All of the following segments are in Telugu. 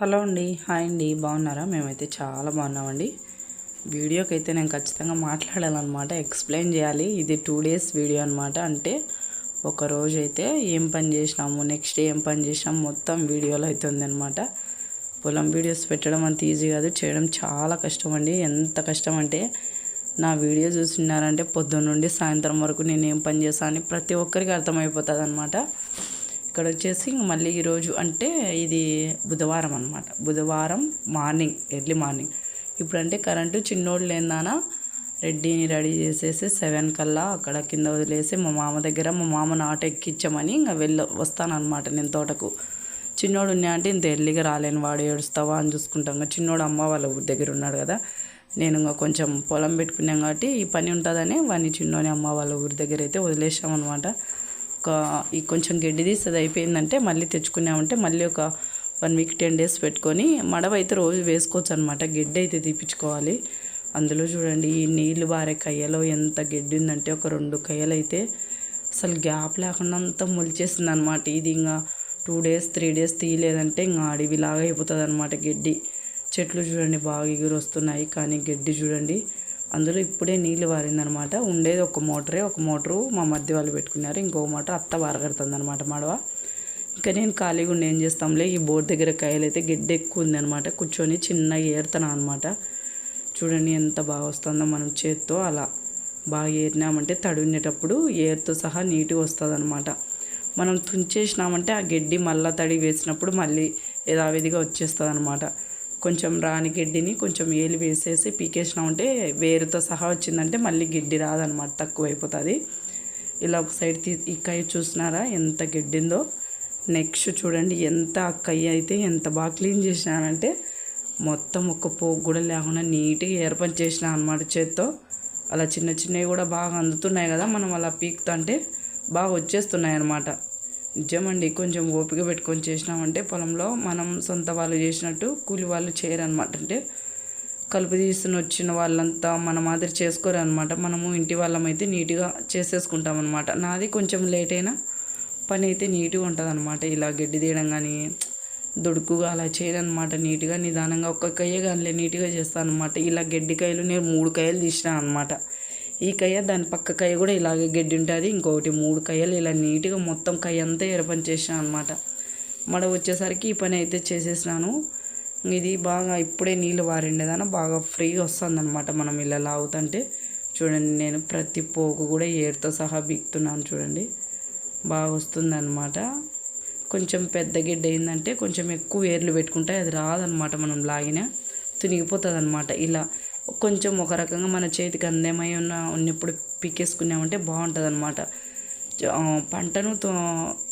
హలో అండి. హాయ్ అండి. బాగున్నారా? మేమైతే చాలా బాగున్నామండి. వీడియోకి అయితే నేను ఖచ్చితంగా మాట్లాడాలన్నమాట. ఎక్స్ప్లెయిన్ చేయాలి. ఇది టూ డేస్ వీడియో అనమాట అంటే ఒక రోజు అయితే ఏం పని చేసినాము నెక్స్ట్ డే ఏం పని చేసినాము మొత్తం వీడియోలో అయితే ఉందన్నమాట. పొలం వీడియోస్ పెట్టడం అంత ఈజీ కాదు. చేయడం చాలా కష్టం అండి ఎంత కష్టం అంటే నా వీడియో చూస్తున్నారంటే పొద్దున్న నుండి సాయంత్రం వరకు నేను ఏం పని చేస్తాను అని ప్రతి ఒక్కరికి అర్థమైపోతుంది అనమాట ఇక్కడ వచ్చేసి ఇంక మళ్ళీ ఈరోజు అంటే ఇది బుధవారం అనమాట బుధవారం మార్నింగ్ ఎర్లీ మార్నింగ్. ఇప్పుడంటే కరెంటు చిన్నోడు లేదానా రెడ్డిని రెడీ చేసేసి సెవెన్ కల్లా అక్కడ కింద వదిలేసి మా మామ దగ్గర మా మామ ఆటో ఎక్కించమని ఇంకా వెళ్ళ వస్తానమాట నేను తోటకు. చిన్నోడు ఉన్నా అంటే ఇంత ఎర్లీగా రాలేను వాడు ఏడుస్తావా అని చూసుకుంటాం. ఇంకా చిన్నోడు అమ్మ వాళ్ళ ఊరి దగ్గర ఉన్నాడు కదా నేను ఇంకా కొంచెం పొలం పెట్టుకున్నాం కాబట్టి ఈ పని ఉంటుందని వాడిని చిన్నోని అమ్మ వాళ్ళ ఊరి దగ్గర అయితే వదిలేసాం అనమాట ఒక ఈ కొంచెం గడ్డి తీసి అది అయిపోయిందంటే మళ్ళీ తెచ్చుకున్నామంటే మళ్ళీ ఒక వన్ వీక్ టెన్ డేస్ పెట్టుకొని మడవ అయితే రోజు వేసుకోవచ్చు అనమాట గడ్డి అయితే తీపించుకోవాలి అందులో చూడండి ఈ నీళ్ళు బారే కయ్యలో ఎంత గడ్డి ఉందంటే ఒక రెండు కయ్యలు అయితే అసలు గ్యాప్ లేకుండా అంతా మొలిచేసింది అనమాట ఇది ఇంకా టూ డేస్ త్రీ డేస్ తీయలేదంటే ఇంకా అడవిలాగా అయిపోతుంది అనమాట గడ్డి. చెట్లు చూడండి బాగా ఎగురు వస్తున్నాయి కానీ గడ్డి చూడండి అందులో ఇప్పుడే నీళ్ళు వారిందనమాట. ఉండేది ఒక మోటరే ఒక మోటరు మా మధ్య వాళ్ళు పెట్టుకున్నారు. ఇంకో మోటార్ అత్త వారగడుతుంది అనమాట మడవ. ఇంకా నేను ఖాళీగా ఉండి ఏం చేస్తాంలే ఈ బోర్డు దగ్గర కాయలు అయితే గడ్డి ఎక్కువ ఉందనమాట. కూర్చొని చిన్నగా ఏరుతాను అనమాట. చూడండి ఎంత బాగా వస్తుందో మనం చేత్తో అలా బాగా ఏరినామంటే తడినేటప్పుడు ఏరుతో సహా నీట్గా వస్తుంది అనమాట మనం తుంచేసినామంటే ఆ గడ్డి మళ్ళీ తడి వేసినప్పుడు మళ్ళీ యథావిధిగా వచ్చేస్తుంది అనమాట కొంచెం రాని గడ్డిని కొంచెం ఏలి వేసేసి పీకేసినామంటే వేరుతో సహా వచ్చిందంటే మళ్ళీ గడ్డి రాదనమాట తక్కువ అయిపోతుంది ఇలా ఒక సైడ్ తీ ఈ కయ్య చూసినారా ఎంత గడ్డిందో? నెక్స్ట్ చూడండి ఎంత ఆ కయ్య అయితే ఎంత బాగా క్లీన్ చేసినానంటే మొత్తం ఒక పోగు కూడా లేకుండా నీట్గా ఏర్పాటు చేసిన అనమాట చేత్తో. అలా చిన్న చిన్నవి కూడా బాగా అందుతున్నాయి కదా మనం అలా పీకుతుంటే బాగా వచ్చేస్తున్నాయి అనమాట నిజమండి కొంచెం ఓపిక పెట్టుకొని చేసినామంటే పొలంలో మనం సొంత వాళ్ళు చేసినట్టు కూలి వాళ్ళు చేయరనమాట అంటే కలుపు తీసుకుని వచ్చిన వాళ్ళంతా మన మాదిరి చేసుకోరు అనమాట మనము ఇంటి వాళ్ళమైతే నీట్గా చేసేసుకుంటాం అనమాట నాది కొంచెం లేట్ అయినా పని అయితే నీట్గా ఉంటుంది అనమాట ఇలా గడ్డి తీయడం కానీ దొడుకుగా అలా చేయనమాట నీట్గా నిదానంగా ఒక్క కయ్యే కానీ నీట్గా చేస్తాను అనమాట ఇలా గడ్డి కాయలు నేను మూడు కాయలు తీసినా అనమాట ఈ కయ్య దాని పక్క కయ్య కూడా ఇలాగే గడ్డి ఉంటుంది. ఇంకొకటి మూడు కయ్యలు ఇలా నీట్గా మొత్తం కయ్య అంతా ఎరపని చేసాను అనమాట మడ వచ్చేసరికి ఈ పని అయితే చేసేసినాను. ఇది బాగా ఇప్పుడే నీళ్ళు వారిండేదాన బాగా ఫ్రీగా వస్తుంది అనమాట మనం ఇలా లాగుతుంటే. చూడండి నేను ప్రతి పోకు కూడా ఏరుతో సహా బిక్తున్నాను చూడండి. బాగా వస్తుందన్నమాట. కొంచెం పెద్ద గిడ్డ అయిందంటే కొంచెం ఎక్కువ ఏర్లు పెట్టుకుంటే అది రాదనమాట మనం లాగిన. తునిగిపోతుంది అనమాట ఇలా. కొంచెం ఒక రకంగా మన చేతికి అందేమై ఉన్న ఉన్నప్పుడు పీకేసుకున్నామంటే బాగుంటుంది అనమాట పంటను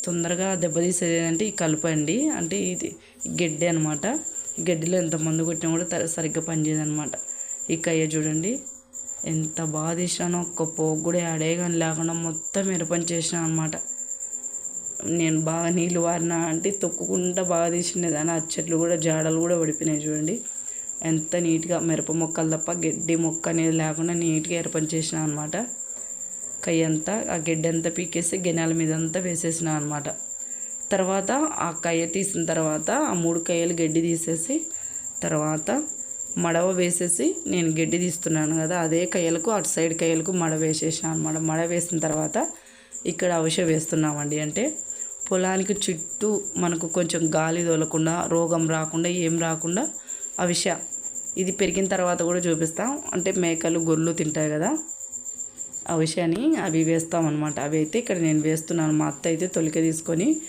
తొందరగా దెబ్బతీసేది ఏంటంటే ఈ కలుపు అండి. అంటే ఇది గడ్డి అనమాట గడ్డిలో ఎంత మందు కొట్టినా కూడా సరిగ్గా పనిచేయదు అనమాట ఈ కయ్య చూడండి. ఎంత బాగా తీసినానో ఒక్క పోగు కూడా ఆడే కానీ లేకుండా మొత్తం మిరపని చేసినా అనమాట నేను బాగా నీళ్ళు వారినా అంటే తొక్కుకుంటా బాగా తీసినదాన్ని ఆ చెట్లు కూడా జాడలు కూడా పడిపోయినాయి చూడండి. ఎంత నీట్గా మిరప మొక్కలు తప్ప గడ్డి మొక్క అనేది లేకుండా నీట్గా ఏర్పని చేసిన అనమాట కయ్య అంతా ఆ గడ్డి అంతా పీకేసి గెనాల మీద అంతా వేసేసిన అనమాట తర్వాత ఆ కయ్య తీసిన తర్వాత ఆ మూడు కయ్యలు గడ్డి తీసేసి తర్వాత మడవ వేసేసి నేను గడ్డి తీస్తున్నాను కదా అదే కయ్యలకు అటు సైడ్ కయ్యలకు మడవ వేసేసిన అనమాట మడ వేసిన తర్వాత ఇక్కడ అవశ వేస్తున్నామండి. అంటే పొలానికి చుట్టూ మనకు కొంచెం గాలి తోలకుండా రోగం రాకుండా ఏం రాకుండా అవిష ఇది పెరిగిన తర్వాత కూడా చూపిస్తాం. అంటే మేకలు గొర్రెలు తింటాయి కదా. ఆ విషయాన్ని అవి వేస్తామన్నమాట. అవి అయితే ఇక్కడ నేను వేస్తున్నాను. మా అత్త అయితే తొలిక తీసుకొని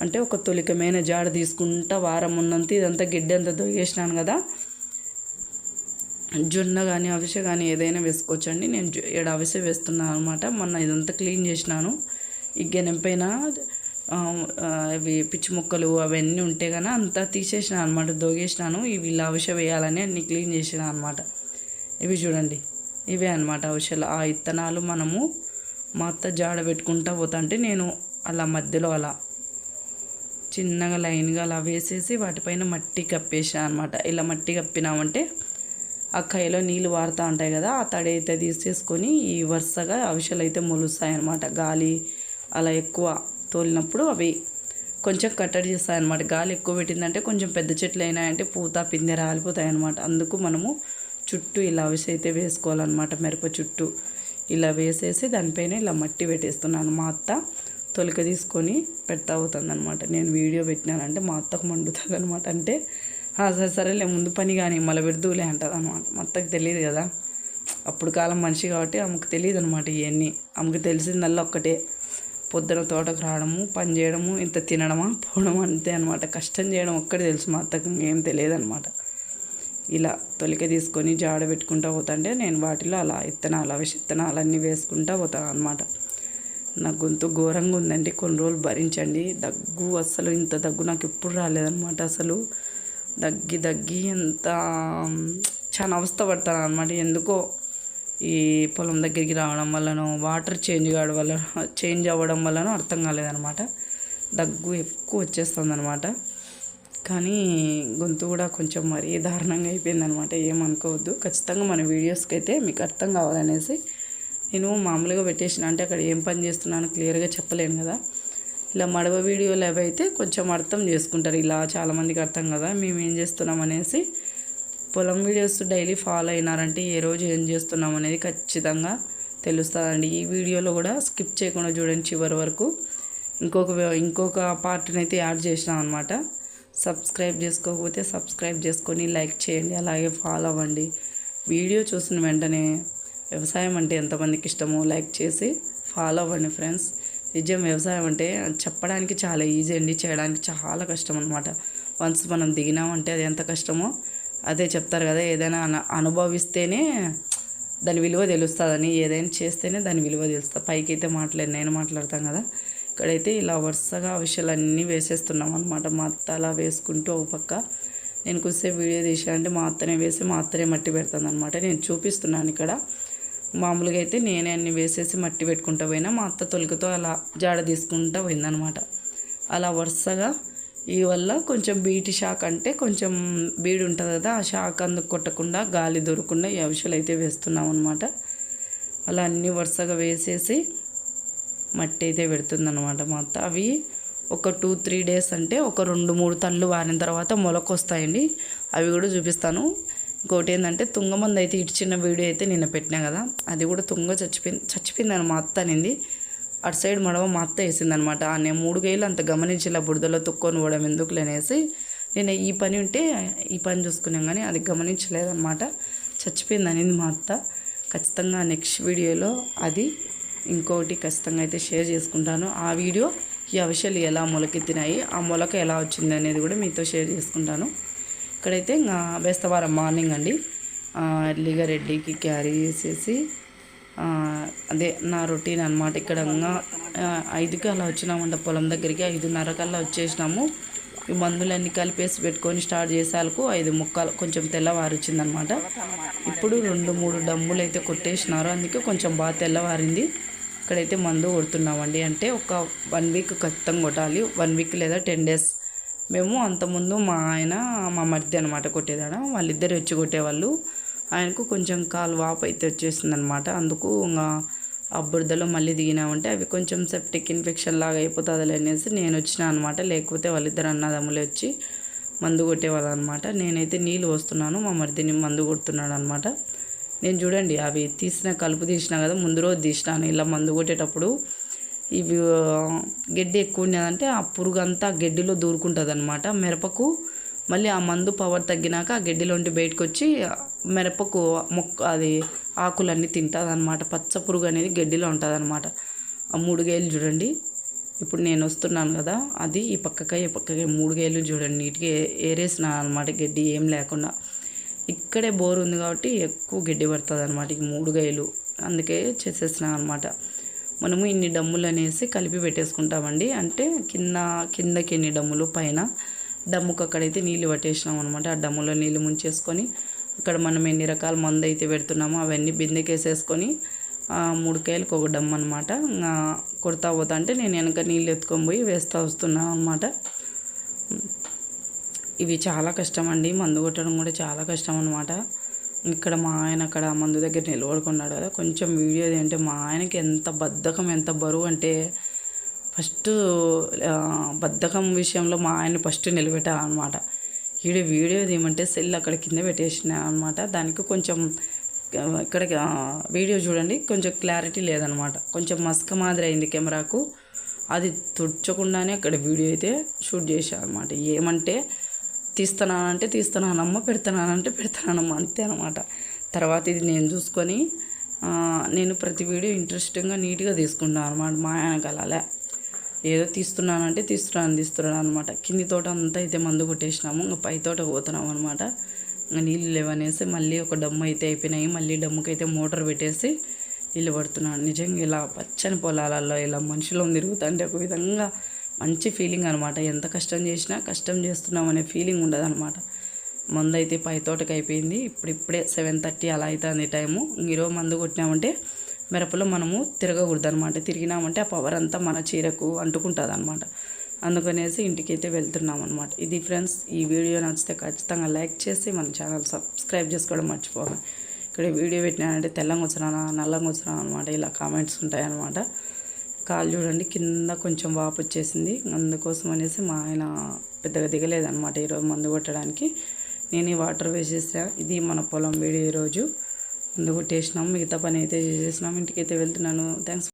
అంటే ఒక తొలికమైన జాడ తీసుకుంటా వారం ఉన్నంత ఇదంతా గిడ్డ అంతా దొగేసినాను కదా. జొన్న కానీ అవిసె కానీ ఏదైనా వేసుకోవచ్చండి. నేను ఏడు అవిసె వేస్తున్నాను అనమాట మొన్న ఇదంతా క్లీన్ చేసినాను. ఈ గెనెం పైన అవి పిచ్చి ముక్కలు అవన్నీ ఉంటే కానీ అంతా తీసేసిన అనమాట దోగేసినాను. ఇవి ఇలా అవశ వేయాలని అన్ని క్లీన్ చేసిన అనమాట ఇవి చూడండి ఇవే అనమాట అవశలు ఆ ఇత్తనాలు మనము మా అత్త జాడ పెట్టుకుంటా పోతుంటే నేను అలా మధ్యలో అలా చిన్నగా లైన్గా అలా వేసేసి వాటిపైన మట్టి కప్పేసా అనమాట ఇలా మట్టి కప్పినామంటే ఆ కైలో నీళ్ళు వారుతూ ఉంటాయి కదా ఆ తడి అయితే తీసేసుకొని ఈ వరుసగా అవశలు అయితే మొలుస్తాయి అనమాట గాలి అలా ఎక్కువ తోలినప్పుడు అవి కొంచెం కట్టడి చేస్తాయి అనమాట గాలి ఎక్కువ పెట్టిందంటే కొంచెం పెద్ద చెట్లు అయినాయంటే పూత పిందె రాలిపోతాయి అనమాట అందుకు మనము చుట్టూ ఇలా అవిసి అయితే వేసుకోవాలన్నమాట. మిరప చుట్టూ ఇలా వేసేసి దానిపైన ఇలా మట్టి పెట్టేస్తున్నాను. మా అత్త తొలిక తీసుకొని పెడతా అవుతుందన్నమాట నేను వీడియో పెట్టినానంటే మా అత్తకు మండుతుంది అనమాట అంటే సరే సరేలే ముందు పని కానీ మళ్ళీ పెడుతూలే అంటుంది అనమాట మా అత్తకు తెలియదు కదా. అప్పుడు కాలం మనిషి కాబట్టి ఆమెకు తెలియదు అనమాట ఇవన్నీ ఆమెకు తెలిసిందల్లా ఒక్కటే. పొద్దున తోటకు రావడము పని చేయడము ఇంత తినడమా పోవడం అంతే అనమాట కష్టం చేయడం ఒక్కటి తెలుసు మా అత్తకు ఏం తెలియదు అనమాట ఇలా తొలిక తీసుకొని జాడ పెట్టుకుంటా పోతుంటే నేను వాటిలో అలా ఇత్తనాలు అవి విత్తనాలు అన్నీ వేసుకుంటా పోతాను అనమాట నా గొంతు ఘోరంగా ఉందండి. కొన్ని రోజులు భరించండి. దగ్గు అసలు ఇంత దగ్గు నాకు ఎప్పుడు రాలేదనమాట అసలు. దగ్గి దగ్గి ఎంత చాలా అవస్థ పడతాను అనమాట ఎందుకో ఈ పొలం దగ్గరికి రావడం వల్లనో వాటర్ చేంజ్ కావడం వల్ల చేంజ్ అవ్వడం వల్లనో అర్థం కాలేదనమాట దగ్గు ఎక్కువ వచ్చేస్తుంది అనమాట కానీ గొంతు కూడా కొంచెం మరీ దారుణంగా అయిపోయిందనమాట ఏమనుకోవద్దు ఖచ్చితంగా మన వీడియోస్కి అయితే మీకు అర్థం కావాలనేసి నేను మామూలుగా పెట్టేసిన అంటే అక్కడ ఏం పని చేస్తున్నాను క్లియర్గా చెప్పలేను కదా. ఇలా మడవ వీడియోలు అవి అయితే కొంచెం అర్థం చేసుకుంటారు. ఇలా చాలామందికి అర్థం కదా. మేము ఏం చేస్తున్నాం అనేసి పొలం వీడియోస్ డైలీ ఫాలో అయినారంటే ఏ రోజు ఏం చేస్తున్నాం అనేది ఖచ్చితంగా తెలుస్తుందండి. ఈ వీడియోలో కూడా స్కిప్ చేయకుండా చూడండి చివరి వరకు. ఇంకొక ఇంకొక పార్ట్ని అయితే యాడ్ చేసినాం అనమాట సబ్స్క్రైబ్ చేసుకోకపోతే సబ్స్క్రైబ్ చేసుకొని లైక్ చేయండి అలాగే ఫాలో అవ్వండి. వీడియో చూసిన వెంటనే వ్యవసాయం అంటే ఎంతమందికి ఇష్టమో లైక్ చేసి ఫాలో అవ్వండి ఫ్రెండ్స్ నిజం వ్యవసాయం అంటే చెప్పడానికి చాలా ఈజీ అండి చేయడానికి చాలా కష్టం అనమాట వన్స్ మనం దిగినామంటే అది ఎంత కష్టమో అదే చెప్తారు కదా ఏదైనా అనుభవిస్తేనే దాని విలువ తెలుస్తుందని ఏదైనా చేస్తేనే దాని విలువ తెలుస్తుంది పైకి అయితే మాట్లాడి నేను మాట్లాడతాను కదా. ఇక్కడైతే ఇలా వరుసగా విషయాలన్నీ వేసేస్తున్నాం అనమాట మా అత్త అలా వేసుకుంటూ ఒక పక్క. నేను కొద్దిసేపు వీడియో తీసానంటే మా అత్తనే వేసి మా అత్తనే మట్టి పెడుతుంది అనమాట నేను చూపిస్తున్నాను ఇక్కడ. మామూలుగా అయితే నేనే అన్ని వేసేసి మట్టి పెట్టుకుంటా పోయినా మా అత్త తొలికతో అలా జాడ తీసుకుంటా పోయిందనమాట అలా వరుసగా ఈ వల్ల కొంచెం బీటి షాక్ అంటే కొంచెం బీడు ఉంటుంది కదా ఆ షాక్ అందుకు కొట్టకుండా గాలి దొరకకుండా ఈ ఔషధాలు అయితే వేస్తున్నాం అనమాట అలా అన్నీ వరుసగా వేసేసి మట్టి అయితే పెడుతుందన్నమాట మా అత్త అవి ఒక టూ త్రీ డేస్ అంటే ఒక రెండు మూడు తళ్ళు వారిన తర్వాత మొలకొస్తాయండి. అవి కూడా చూపిస్తాను. ఇంకోటి ఏంటంటే తుంగమంది అయితే ఇచ్చిన వీడియో అయితే నిన్న పెట్టినా కదా అది కూడా తుంగ చచ్చిపోయింది చచ్చిపోయిందని మా అత్త అనింది. అటు సైడ్ మడవ మా అత్త వేసింది అనమాట నేను మూడు అంత గమనించిన బురదలో తొక్కొని పోవడం ఎందుకు లేనేసి నేను ఈ పని ఉంటే ఈ పని చూసుకున్నాం కానీ అది గమనించలేదన్నమాట చచ్చిపోయింది అనేది మా అత్త. ఖచ్చితంగా నెక్స్ట్ వీడియోలో అది ఇంకొకటి ఖచ్చితంగా అయితే షేర్ చేసుకుంటాను. ఆ వీడియో ఈ అవశలు ఎలా మొలకెత్తినాయి ఆ మొలక ఎలా వచ్చింది అనేది కూడా మీతో షేర్ చేసుకుంటాను. ఇక్కడైతే ఇంకా బేస్తవారం మార్నింగ్ అండి. ఎర్లీగా రెడ్డికి క్యారీ చేసేసి అదే నా రొటీన్ అనమాట ఇక్కడ ఐదుకి అలా వచ్చినామంట పొలం దగ్గరికి. ఐదున్నర కల్లా వచ్చేసినాము. ఈ మందులన్నీ కలిపేసి పెట్టుకొని స్టార్ట్ చేసేందుకు ఐదు ముక్కలు కొంచెం తెల్లవారుచ్చిందనమాట ఇప్పుడు రెండు మూడు డమ్ములు అయితే కొట్టేసినారు. అందుకే కొంచెం బాగా తెల్లవారింది. ఇక్కడైతే మందు కొడుతున్నామండి. అంటే ఒక వన్ వీక్ ఖచ్చితంగా కొట్టాలి. వన్ వీక్ లేదా టెన్ డేస్. మేము అంతకుముందు మా ఆయన మా మరిది అనమాట కొట్టేదాడ వాళ్ళిద్దరు వచ్చి కొట్టేవాళ్ళు. ఆయనకు కొంచెం కాలు వాపు అయితే వచ్చేసింది అనమాట అందుకు ఇంకా ఆ బురదలో మళ్ళీ దిగినామంటే అవి కొంచెం సెప్టిక్ ఇన్ఫెక్షన్ లాగా అయిపోతుంది అనేసి నేను వచ్చిన అనమాట. లేకపోతే వాళ్ళిద్దరు అన్నదమ్ములు వచ్చి మందు కొట్టేవాళ్ళు అనమాట నేనైతే నీళ్ళు వస్తున్నాను మా మరిదిని మందు కొడుతున్నాడు అనమాట నేను చూడండి అవి తీసిన కలుపు తీసిన కదా ముందు రోజు తీసినాను. ఇలా మందు కొట్టేటప్పుడు ఇవి గడ్డి ఎక్కువ ఉన్నదంటే ఆ పురుగు అంతా గడ్డిలో దూరుకుంటుంది అనమాట మిరపకు మళ్ళీ ఆ మందు పవర్ తగ్గినాక ఆ గడ్డిలోంటి బయటకు వచ్చి మిరపకు మొక్క అది ఆకులన్నీ తింటుంది అనమాట పచ్చ పురుగు అనేది గడ్డిలో ఉంటుంది అనమాట ఆ మూడుగేలు చూడండి. ఇప్పుడు నేను వస్తున్నాను కదా అది ఈ పక్కకి ఈ పక్కకి మూడుగేలు చూడండి. నీట్గా ఏరేసిన అనమాట గడ్డి ఏం లేకుండా. ఇక్కడే బోర్ ఉంది కాబట్టి ఎక్కువ గడ్డి పడుతుంది అనమాట ఈ మూడుగేలు అందుకే చేసేసిన అనమాట మనము ఇన్ని డమ్ములు అనేసి కలిపి పెట్టేసుకుంటామండి. అంటే కింద కిందకి ఎన్ని డమ్ములు పైన డమ్ముకు అక్కడైతే నీళ్ళు పట్టేసినాం అనమాట ఆ డమ్ములో నీళ్ళు ముంచేసుకొని అక్కడ మనం ఎన్ని రకాల మందు అయితే పెడుతున్నామో అవన్నీ బిందెకేసేసుకొని మూడు కాయలకు ఒక డమ్ అనమాట కొడతా పోతా అంటే నేను వెనక నీళ్ళు ఎత్తుకొని పోయి వేస్తూ వస్తున్నాను అనమాట ఇవి చాలా కష్టం అండి. మందు కొట్టడం కూడా చాలా కష్టం అనమాట ఇక్కడ మా ఆయన అక్కడ మందు దగ్గర నిలబడుకున్నాడు కదా. కొంచెం వీడియో అంటే మా ఆయనకి ఎంత బద్ధకం ఎంత బరువు అంటే ఫస్ట్ బద్ధకం విషయంలో మా ఆయన ఫస్ట్ నిలబెట్టాలన్నమాట. ఈడ వీడియో తీయమంటే సెల్ అక్కడ కింద పెట్టేసిన అనమాట దానికి కొంచెం ఇక్కడ వీడియో చూడండి కొంచెం క్లారిటీ లేదనమాట కొంచెం మస్క మాదిరి అయింది కెమెరాకు. అది తుడ్చకుండానే అక్కడ వీడియో అయితే షూట్ చేశాను అనమాట ఏమంటే తీస్తున్నానంటే తీస్తున్నానమ్మ పెడుతున్నానంటే పెడుతున్నానమ్మ అంతే అనమాట తర్వాత ఇది నేను చూసుకొని నేను ప్రతి వీడియో ఇంట్రెస్టింగ్గా నీట్గా తీసుకుంటాను అనమాట మా ఆయనకు అలా ఏదో తీస్తున్నానంటే తీస్తున్నాను తీస్తున్నాను అనమాట కింది తోట అంతా అయితే మందు కొట్టేసినాము. ఇంకా పై తోట పోతున్నాం అనమాట ఇంకా నీళ్ళు లేవనేసి మళ్ళీ ఒక డమ్ము అయితే అయిపోయినాయి. మళ్ళీ డమ్ముకి అయితే మోటార్ పెట్టేసి నీళ్ళు పడుతున్నాను. నిజంగా ఇలా పచ్చని పొలాలలో ఇలా మనుషులు తిరుగుతుంటే ఒక విధంగా మంచి ఫీలింగ్ అనమాట ఎంత కష్టం చేసినా కష్టం చేస్తున్నాం అనే ఫీలింగ్ ఉండదు అనమాట మందు అయితే పై తోటకి అయిపోయింది. ఇప్పుడు ఇప్పుడే సెవెన్ థర్టీ అలా అవుతుంది టైము. ఈరోజు మందు కొట్టినామంటే మిరపలో మనము తిరగకూడదు అనమాట తిరిగినామంటే ఆ పవర్ అంతా మన చీరకు అంటుకుంటుంది అనమాట అందుకనేసి ఇంటికైతే వెళ్తున్నాం అనమాట ఇది ఫ్రెండ్స్ ఈ వీడియో నచ్చితే ఖచ్చితంగా లైక్ చేసి మన ఛానల్ సబ్స్క్రైబ్ చేసుకోవడం మర్చిపోకండి. ఇక్కడ వీడియో పెట్టినానంటే తెల్లంగా వచ్చినా నల్లంగా వచ్చినా అనమాట ఇలా కామెంట్స్ ఉంటాయన్నమాట. కాలు చూడండి కింద కొంచెం వాపు వచ్చేసింది. అందుకోసం అనేసి మా ఆయన పెద్దగా దిగలేదనమాట ఈరోజు మందు కొట్టడానికి. నేను ఈ వాటర్ వేసేసా. ఇది మన పొలం వీడియో ఈరోజు ముందు కొట్టేసినాం మిగతా పని అయితే చేసేసినాం ఇంటికి అయితే వెళ్తున్నాను. థ్యాంక్స్